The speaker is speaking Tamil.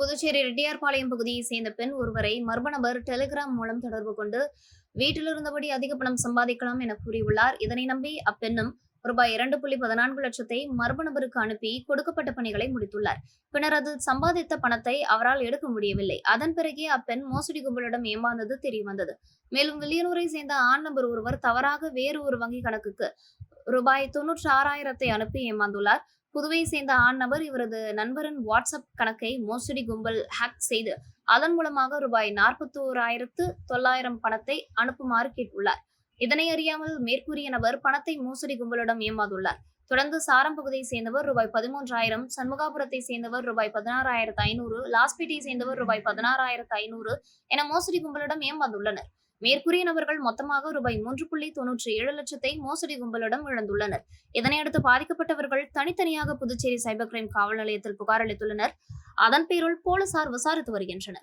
புதுச்சேரி ரெட்டியார்பாளையம் பகுதியை சேர்ந்த பெண் ஒருவரை மர்ம நபர் டெலிகிராம் மூலம் தொடர்பு கொண்டு வீட்டில் இருந்தபடி அதிக பணம் சம்பாதிக்கலாம் என கூறியுள்ளார். இதனை நம்பி அப்பெண்ணும் ரூபாய் இரண்டு புள்ளி பதினான்கு லட்சத்தை மர்ம நபருக்கு அனுப்பி கொடுக்கப்பட்ட பணிகளை முடித்துள்ளார். பின்னர் அது சம்பாதித்த பணத்தை அவரால் எடுக்க முடியவில்லை. அதன் பிறகே அப்பெண் மோசடி கும்பலிடம் ஏமாந்தது தெரியவந்தது. மேலும் வில்லியனூரை சேர்ந்த ஆண் நபர் ஒருவர் தவறாக வேறு ஒரு வங்கி கணக்குக்கு ரூபாய் தொன்னூற்றி ஆறாயிரத்தை அனுப்பி ஏமாந்துள்ளார். புதுவை சேர்ந்த ஆண் நபர் இவரது நண்பரின் வாட்ஸ்அப் கணக்கை மோசடி கும்பல் ஹேக் செய்து அதன் மூலமாக ரூபாய் நாற்பத்தோராயிரத்து தொள்ளாயிரம் பணத்தை அனுப்புமாறு கேட்டுள்ளார். இதனை அறியாமல் மேற்கூறிய நபர் பணத்தை மோசடி கும்பலிடம் ஏமாந்துள்ளார். தொடர்ந்து சாரம் பகுதியை சேர்ந்தவர் ரூபாய் பதிமூன்றாயிரம் சண்முகாபுரத்தை சேர்ந்தவர் ரூபாய் பதினாறாயிரத்து ஐநூறு லாஸ்பேட்டையை சேர்ந்தவர் ரூபாய் பதினாறாயிரத்து ஐநூறு என மோசடி கும்பலிடம் ஏமாந்துள்ளனர். மேற்கூறிய நபர்கள் மொத்தமாக ரூபாய் மூன்று புள்ளி தொன்னூற்றி ஏழு லட்சத்தை மோசடி கும்பலிடம் இழந்துள்ளனர். இதனையடுத்து பாதிக்கப்பட்டவர்கள் தனித்தனியாக புதுச்சேரி சைபர் கிரைம் காவல் நிலையத்தில் புகார் அளித்துள்ளனர். அதன் பேரில் போலீசார் விசாரித்து வருகின்றனர்.